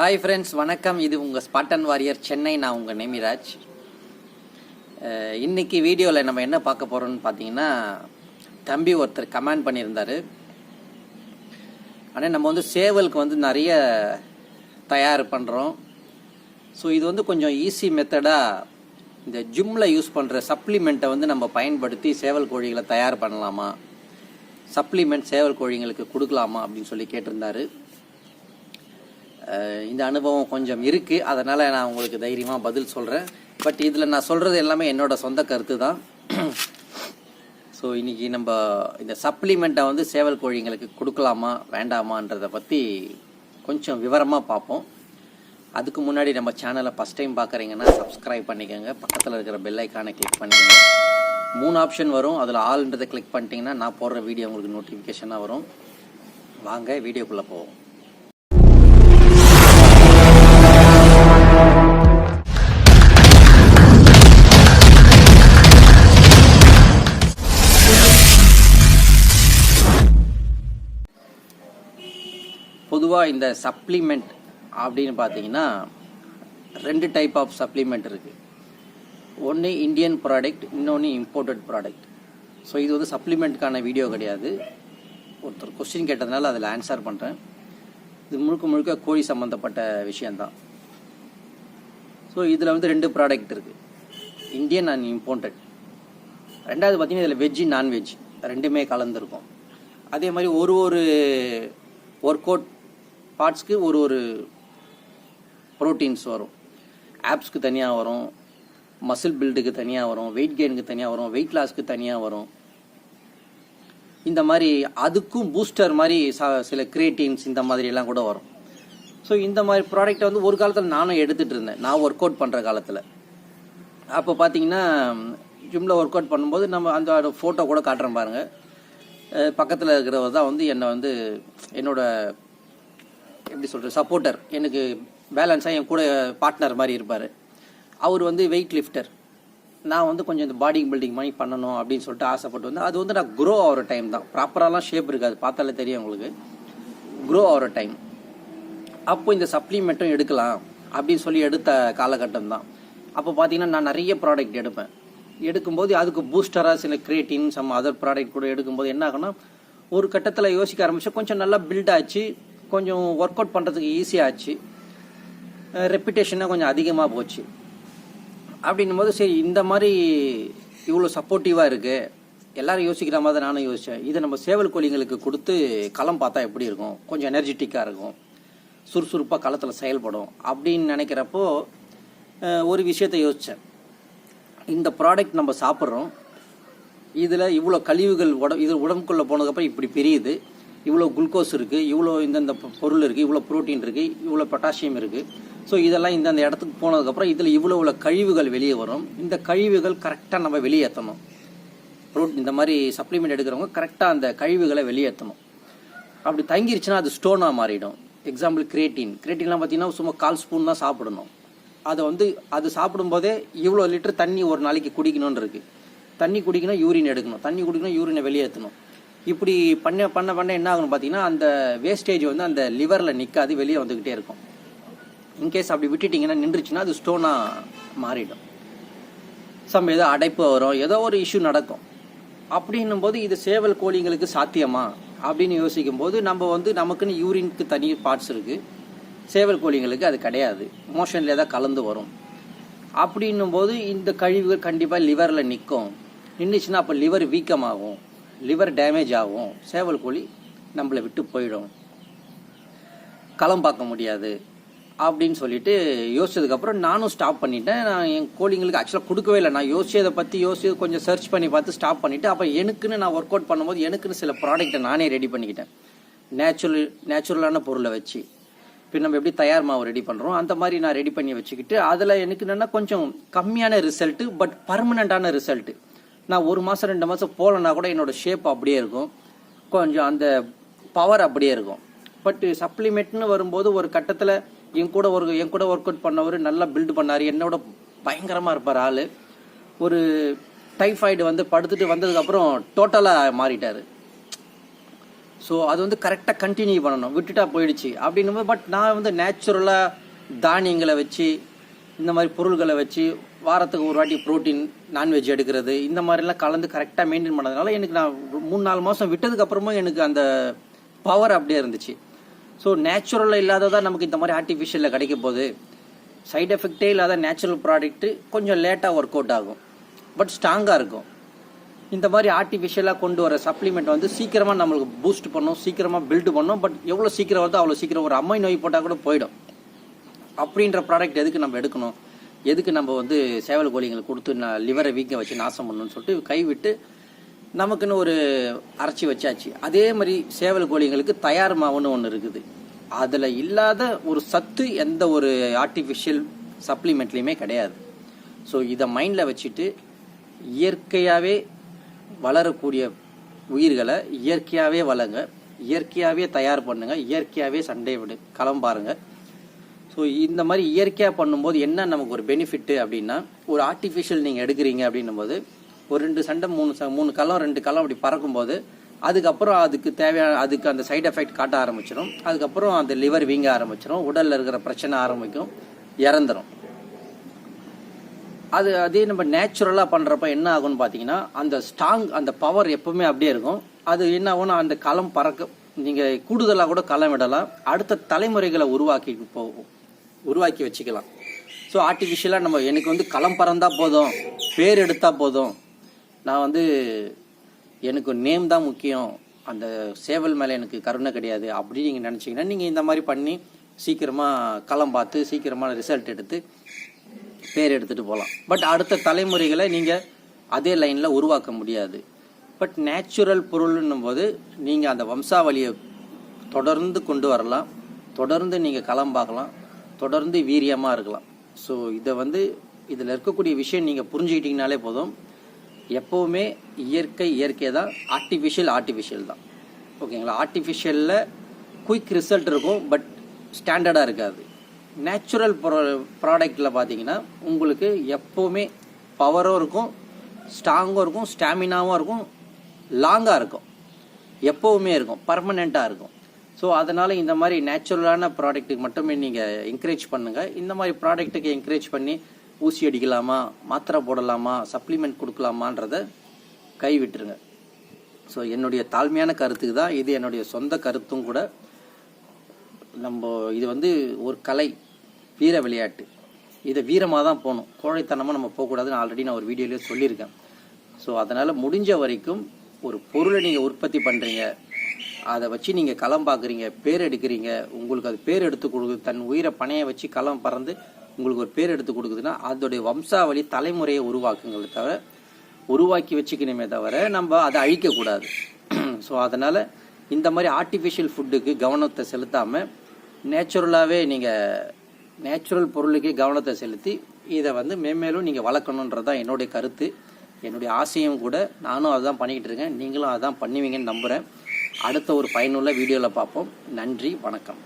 Hi friends வணக்கம். இது உங்கள் ஸ்பாட்டன் வாரியர் சென்னை நான் உங்கள் நேமிராஜ் இன்றைக்கி வீடியோவில் நம்ம என்ன பார்க்க போகிறோம்னு பார்த்தீங்கன்னா தம்பி ஒருத்தர் கமெண்ட் பண்ணியிருந்தாரு. ஆனால் நம்ம வந்து சேவலுக்கு வந்து நிறைய தயார் பண்ணுறோம் ஸோ இது வந்து கொஞ்சம் ஈஸி மெத்தடாக இந்த ஜிம்மில் யூஸ் பண்ணுற சப்ளிமெண்ட்டை வந்து நம்ம பயன்படுத்தி சேவல் கோழிகளை தயார் பண்ணலாமா? சப்ளிமெண்ட் சேவல் கோழிங்களுக்கு கொடுக்கலாமா? அப்படின்னு சொல்லி கேட்டிருந்தாரு. இந்த அனுபவம் கொஞ்சம் இருக்குது அதனால் நான் உங்களுக்கு தைரியமாக பதில் சொல்கிறேன் பட் இதில் நான் சொல்கிறது எல்லாமே என்னோட சொந்த கருத்து தான் ஸோ இன்றைக்கி நம்ம இந்த சப்ளிமெண்ட்டை வந்து சேவல் கோழிங்களுக்கு கொடுக்கலாமா வேண்டாமான்றதை பற்றி கொஞ்சம் விவரமாக பார்ப்போம். அதுக்கு முன்னாடி நம்ம சேனலை ஃபஸ்ட் டைம் பார்க்குறீங்கன்னா சப்ஸ்கிரைப் பண்ணிக்கோங்க. பக்கத்தில் இருக்கிற பெல் ஐக்கானை கிளிக் பண்ணிக்கோங்க. மூணு ஆப்ஷன் வரும். அதில் ஆல்ன்றதை கிளிக் பண்ணிட்டீங்கன்னா நான் போடுற வீடியோ உங்களுக்கு நோட்டிஃபிகேஷனாக வரும். வாங்க வீடியோக்குள்ளே போவோம். பொதுவாக இந்த சப்ளிமெண்ட் அப்படின்னு பார்த்தீங்கன்னா ரெண்டு டைப் ஆஃப் சப்ளிமெண்ட் இருக்குது ஒன்று இந்தியன் ப்ராடக்ட் இன்னொன்று இம்போர்ட்டட் ப்ராடக்ட் ஸோ இது வந்து சப்ளிமெண்ட்டுக்கான வீடியோ கிடையாது. ஒருத்தர் கொஸ்டின் கேட்டதுனால அதில் ஆன்சர் பண்ணுறேன் இது முழுக்க முழுக்க கோழி சம்மந்தப்பட்ட விஷயந்தான் ஸோ இதில் வந்து ரெண்டு ப்ராடக்ட் இருக்குது இந்தியன் அண்ட் இம்போர்ட்டட் ரெண்டாவது பார்த்தீங்கன்னா இதில் வெஜ்ஜு நான்வெஜ் ரெண்டுமே கலந்துருக்கும். அதே மாதிரி ஒரு ஒரு ஒர்க் அவுட் பார்ட்ஸ்க்கு ஒரு ஒரு ப்ரோட்டீன்ஸ் வரும். ஆப்ஸ்க்கு தனியாக வரும் மசில் பில்டுக்கு தனியாக வரும் வெயிட் கெயினுக்கு தனியாக வரும் வெயிட் லாஸ்க்கு தனியாக வரும். இந்த மாதிரி அதுக்கும் பூஸ்டர் மாதிரி சில கிரியேட்டின்ஸ் இந்த மாதிரி எல்லாம் கூட வரும். ஸோ இந்த மாதிரி ப்ராடக்ட்டை வந்து ஒரு காலத்தில் நானும் எடுத்துகிட்டு இருந்தேன். நான் ஒர்க் அவுட் பண்ணுற காலத்தில். அப்போ பார்த்தீங்கன்னா ஜிம்மில் ஒர்க் அவுட் பண்ணும்போது நம்ம அந்த ஃபோட்டோ கூட காட்டுறேன் பாருங்கள் பக்கத்தில் இருக்கிறவர் தான் வந்து என்னை வந்து என்னோடய எப்படி சொல்கிறது சப்போர்ட்டர் எனக்கு பேலன்ஸாக என் கூட பார்ட்னர் மாதிரி இருப்பார். அவர் வந்து வெயிட் லிஃப்டர் நான் வந்து கொஞ்சம் இந்த பாடி பில்டிங் மாதிரி பண்ணணும் அப்படின்னு சொல்லிட்டு ஆசைப்பட்டு வந்து அது வந்து நான் க்ரோ ஆகிற டைம் தான். ப்ராப்பராலாம் ஷேப் இருக்காது. பார்த்தாலே தெரியும் உங்களுக்கு. க்ரோ ஆகிற டைம் அப்போ இந்த சப்ளிமெண்ட்டும் எடுக்கலாம் அப்படின்னு சொல்லி எடுத்த காலகட்டம் தான். அப்போ பார்த்தீங்கன்னா நான் நிறைய ப்ராடக்ட் எடுப்பேன். எடுக்கும்போது அதுக்கு பூஸ்டராக சில கிரியேட்டின் சம் அதர் ப்ராடக்ட் கூட எடுக்கும்போது என்ன ஆகுனா ஒரு கட்டத்தில் யோசிக்க ஆரம்பிச்சு கொஞ்சம் நல்லா பில்ட் ஆச்சு. கொஞ்சம் ஒர்க் அவுட் பண்ணுறதுக்கு ஈஸியாகச்சு ரெப்புடேஷனாக கொஞ்சம் அதிகமாக போச்சு. அப்படின்னும் போது சரி இந்த மாதிரி இவ்வளோ சப்போர்ட்டிவாக இருக்குது எல்லாரும் யோசிக்கிற மாதிரி தான் நானும் யோசித்தேன் இதை நம்ம சேவல் கோழிங்களுக்கு கொடுத்து களம் பார்த்தா எப்படி இருக்கும்? கொஞ்சம் எனர்ஜெட்டிக்காக இருக்கும். சுறுசுறுப்பாக களத்தில் செயல்படும் அப்படின்னு நினைக்கிறப்போ ஒரு விஷயத்தை யோசித்தேன் இந்த ப்ராடக்ட் நம்ம சாப்பிட்றோம். இதில் இவ்வளோ கழிவுகள் உட இது உடம்புக்குள்ளே போனதுக்கப்புறம் இப்படி பிரியுது. இவ்வளோ குளுக்கோஸ் இருக்குது இவ்வளோ இந்தந்த பொருள் இருக்குது இவ்வளோ புரோட்டீன் இருக்குது இவ்வளோ பொட்டாசியம் இருக்குது ஸோ இதெல்லாம் இந்தந்த இடத்துக்கு போனதுக்கப்புறம் இதில் இவ்வளோ இவ்வளோ கழிவுகள் வெளியே வரும். இந்த கழிவுகள் கரெக்டாக நம்ம வெளியேற்றணும் ப்ரோட் இந்த மாதிரி சப்ளிமெண்ட் எடுக்கிறவங்க கரெக்டாக அந்த கழிவுகளை வெளியேற்றணும் அப்படி தங்கிருச்சுன்னா அது ஸ்டோனாக மாறிடும். எக்ஸாம்பிள் கிரேட்டின் கிரேட்டின்லாம் பார்த்தீங்கன்னா சும்மா கால் ஸ்பூன் தான் சாப்பிடணும். அதை வந்து அது சாப்பிடும்போதே இவ்வளோ லிட்டர் தண்ணி ஒரு நாளைக்கு குடிக்கணும்னு இருக்குது தண்ணி குடிக்கணும் யூரின் எடுக்கணும். தண்ணி குடிக்கணும் யூரினை வெளியேற்றணும் இப்படி பண்ண பண்ண பண்ண என்ன ஆகும்னு பார்த்தீங்கன்னா அந்த வேஸ்டேஜ் வந்து அந்த லிவரில் நிற்காது வெளியே வந்துக்கிட்டே இருக்கும். இன்கேஸ் அப்படி விட்டுட்டிங்கன்னா நின்றுச்சுன்னா அது ஸ்டோனாக மாறிடும். சம் ஏதோ அடைப்பு வரும் ஏதோ ஒரு இஷ்யூ நடக்கும். அப்படின்னும் போது இது சேவல் கோழிங்களுக்கு சாத்தியமா? அப்படின்னு யோசிக்கும் போது நம்ம வந்து நமக்குன்னு யூரினுக்கு தனி பார்ட்ஸ் இருக்குது சேவல் கோழிங்களுக்கு அது கிடையாது. மோஷனில் தான் கலந்து வரும். அப்படின்னும் போது இந்த கழிவுகள் கண்டிப்பாக லிவரில் நிற்கும். நின்றுச்சுன்னா அப்போ லிவர் வீக்கமாகும். லிவர் டேமேஜ் ஆகும். சேவல் கோழி நம்மளை விட்டு போயிடும். களம் பார்க்க முடியாது அப்படின்னு சொல்லிட்டு யோசிச்சதுக்கப்புறம் நானும் ஸ்டாப் பண்ணிட்டேன். நான் என் கோழிங்களுக்கு ஆக்சுவலாக கொடுக்கவே இல்லை. நான் யோசிச்சதை பற்றி யோசிச்சு கொஞ்சம் சர்ச் பண்ணி பார்த்து ஸ்டாப் பண்ணிவிட்டு அப்போ எனக்குன்னு நான் ஒர்க் அவுட் பண்ணும்போது எனக்குன்னு சில ப்ராடக்ட்டை நானே ரெடி பண்ணிக்கிட்டேன். நேச்சுரல் நேச்சுரலான பொருளை வச்சு. இப்போ நம்ம எப்படி தயார் மாவு ரெடி பண்ணுறோம் அந்த மாதிரி நான் ரெடி பண்ணி வச்சுக்கிட்டு அதில் எனக்கு என்னென்னா கொஞ்சம் கம்மியான ரிசல்ட்டு பட் பர்மனண்ட்டான ரிசல்ட்டு நான் ஒரு மாதம் ரெண்டு மாதம் போகலன்னா கூட என்னோட ஷேப் அப்படியே இருக்கும். கொஞ்சம் அந்த பவர் அப்படியே இருக்கும். பட் சப்ளிமெண்ட்னு வரும்போது ஒரு கட்டத்தில் என் கூட ஒரு என் கூட ஒர்க் அவுட் பண்ணவர் நல்லா பில்டு பண்ணார். என்னோட பயங்கரமாக இருப்பார் ஆள். ஒரு டைஃபாய்டு வந்து படுத்துட்டு வந்ததுக்கப்புறம் டோட்டலாக மாறிட்டார். ஸோ அது வந்து கரெக்டாக கண்டினியூ பண்ணணும். விட்டுட்டா போயிடுச்சு. அப்படின்னும் பட் நான் வந்து நேச்சுரலாக தானியங்களை வச்சு இந்த மாதிரி பொருள்களை வச்சு வாரத்துக்கு ஒரு வாட்டி ப்ரோட்டீன் நான்வெஜ் எடுக்கிறது இந்த மாதிரிலாம் கலந்து கரெக்டாக மெயின்டைன் பண்ணதுனால எனக்கு நான் மூணு நாலு மாதம் விட்டதுக்கப்புறமும் எனக்கு அந்த பவர் அப்படியே இருந்துச்சு. ஸோ நேச்சுரலாக இல்லாததான் நமக்கு இந்த மாதிரி ஆர்டிஃபிஷியலில் கிடைக்க போகுது. சைடு எஃபெக்டே இல்லாத நேச்சுரல் ப்ராடக்ட்டு கொஞ்சம் லேட்டாக ஒர்க் அவுட் ஆகும். பட் ஸ்ட்ராங்காக இருக்கும். இந்த மாதிரி ஆர்டிஃபிஷியலாக கொண்டு வர சப்ளிமெண்ட் வந்து சீக்கிரமாக நம்மளுக்கு பூஸ்ட் பண்ணும் சீக்கிரமாக பில்டு பண்ணும். பட் எவ்வளோ சீக்கிரம் வருதோ அவ்வளோ சீக்கிரம் ஒரு அம்மை நோய் போட்டால் கூட போயிடும். அப்படின்ற ப்ராடக்ட் எதுக்கு நம்ம எடுக்கணும்? எதுக்கு நம்ம வந்து சேவல் கோழிங்களுக்கு கொடுத்து நான் லிவரை வீக்க வச்சு நாசம் பண்ணணும்னு சொல்லிட்டு கைவிட்டு நமக்குன்னு ஒரு அரைச்சி வச்சாச்சு. அதே மாதிரி சேவல் கோழிங்களுக்கு தயார் மாவுன்னு ஒன்று இருக்குது. அதில் இல்லாத ஒரு சத்து எந்த ஒரு ஆர்டிஃபிஷியல் சப்ளிமெண்ட்லேயுமே கிடையாது. ஸோ இதை மைண்டில் வச்சுட்டு இயற்கையாகவே வளரக்கூடிய உயிர்களை இயற்கையாகவே வளங்க இயற்கையாகவே தயார் பண்ணுங்கள் இயற்கையாகவே சண்டை விடு. களம் பாருங்கள் ஸோ இந்த மாதிரி இயற்கையாக பண்ணும்போது என்ன நமக்கு ஒரு பெனிஃபிட்டு அப்படின்னா ஒரு ஆர்டிஃபிஷியல் நீங்கள் எடுக்கிறீங்க அப்படின்னும் போது ஒரு ரெண்டு சண்டை மூணு ச- மூணு கலம் ரெண்டு களம் அப்படி பறக்கும்போது அதுக்கப்புறம் அதுக்கு தேவையான அதுக்கு அந்த சைடு எஃபெக்ட் காட்ட ஆரம்பிச்சிடும் அதுக்கப்புறம் அந்த லிவர் வீங்க ஆரம்பிச்சிடும் உடலில் இருக்கிற பிரச்சனை ஆரம்பிக்கும். இறந்துடும் அது அதே நம்ம நேச்சுரலாக பண்ணுறப்ப என்ன ஆகும்னு பார்த்தீங்கன்னா அந்த ஸ்ட்ராங் அந்த பவர் எப்பவுமே அப்படியே இருக்கும். அது என்ன ஆகும்னா அந்த களம் பறக்க நீங்கள் கூடுதலாக கூட களம் விடலாம். அடுத்த தலைமுறைகளை உருவாக்கி போகும். உருவாக்கி வச்சுக்கலாம். ஸோ ஆர்டிஃபிஷியலாக நம்ம எனக்கு வந்து களம் பறந்தால் போதும். பேர் எடுத்தால் போதும். நான் வந்து எனக்கு நேம் தான் முக்கியம். அந்த சேவல் மேலே எனக்கு கருணை கிடையாது. அப்படின்னு நீங்கள் நினச்சிங்கன்னா நீங்கள் இந்த மாதிரி பண்ணி சீக்கிரமாக களம் பார்த்து சீக்கிரமாக ரிசல்ட் எடுத்து பேர் எடுத்துகிட்டு போகலாம் பட் அடுத்த தலைமுறைகளை நீங்கள் அதே லைனில் உருவாக்க முடியாது. பட் நேச்சுரல் பொருள்னும் போது நீங்கள் அந்த வம்சாவளியை தொடர்ந்து கொண்டு வரலாம். தொடர்ந்து நீங்கள் களம் பார்க்கலாம். தொடர்ந்து வீரியமாக இருக்கலாம். ஸோ இதை வந்து இதில் இருக்கக்கூடிய விஷயம் நீங்கள் புரிஞ்சுக்கிட்டீங்கனாலே போதும். எப்போவுமே இயற்கை இயற்கை தான். ஆர்டிஃபிஷியல் ஆர்டிஃபிஷியல் தான். ஓகேங்களா? ஆர்டிஃபிஷியலில் குயிக் ரிசல்ட் இருக்கும் பட் ஸ்டாண்டர்டாக இருக்காது. நேச்சுரல் ப்ராடக்டில் பார்த்தீங்கன்னா உங்களுக்கு எப்போவுமே பவரும் இருக்கும் ஸ்ட்ராங்கும் இருக்கும் ஸ்டாமினாவும் இருக்கும் லாங்காக இருக்கும். எப்போவுமே இருக்கும் பர்மனெண்ட்டாக இருக்கும். ஸோ அதனால் இந்த மாதிரி நேச்சுரலான ப்ராடக்ட்டுக்கு மட்டுமே நீங்கள் என்கரேஜ் பண்ணுங்கள் இந்த மாதிரி ப்ராடக்ட்டுக்கு என்கரேஜ் பண்ணி ஊசி அடிக்கலாமா மாத்திரை போடலாமா சப்ளிமெண்ட் கொடுக்கலாமான்றத கைவிட்டுருங்க. ஸோ என்னுடைய தாழ்மையான கருத்துக்கு தான் இது என்னுடைய சொந்த கருத்தும் கூட. நம்ம இது வந்து ஒரு கலை வீர விளையாட்டு. இதை வீரமாக தான் போகணும். கோழைத்தனமாக நம்ம போகக்கூடாதுன்னு ஆல்ரெடி நான் ஒரு வீடியோலேயே சொல்லியிருக்கேன். ஸோ அதனால் முடிஞ்ச வரைக்கும் ஒரு பொருளை நீங்கள் உற்பத்தி பண்ணுறீங்க அதை வச்சு நீங்கள் களம் பார்க்குறீங்க பேர் எடுக்கிறீங்க உங்களுக்கு அது பேர் எடுத்து கொடுக்குது தன் உயிரை பணையை வச்சு களம் பறந்து உங்களுக்கு ஒரு பேர் எடுத்து கொடுக்குதுன்னா அதோடைய வம்சாவளி தலைமுறையை உருவாக்குங்களே தவிர உருவாக்கி வச்சுக்கணுமே தவிர நம்ம அதை அழிக்கக்கூடாது. ஸோ அதனால் இந்த மாதிரி ஆர்டிஃபிஷியல் ஃபுட்டுக்கு கவனத்தை செலுத்தாமல் நேச்சுரலாகவே நீங்கள் நேச்சுரல் பொருளுக்கே கவனத்தை செலுத்தி இதை வந்து மேம்மேலும் நீங்கள் வளர்க்கணுன்றது தான் என்னுடைய கருத்து. என்னுடைய ஆசையும் கூட நானும் அதுதான் பண்ணிக்கிட்டு இருக்கேன். நீங்களும் அதான் பண்ணுவீங்கன்னு நம்புகிறேன் அடுத்த ஒரு பயனுள்ள வீடியோவில் பார்ப்போம். நன்றி வணக்கம்.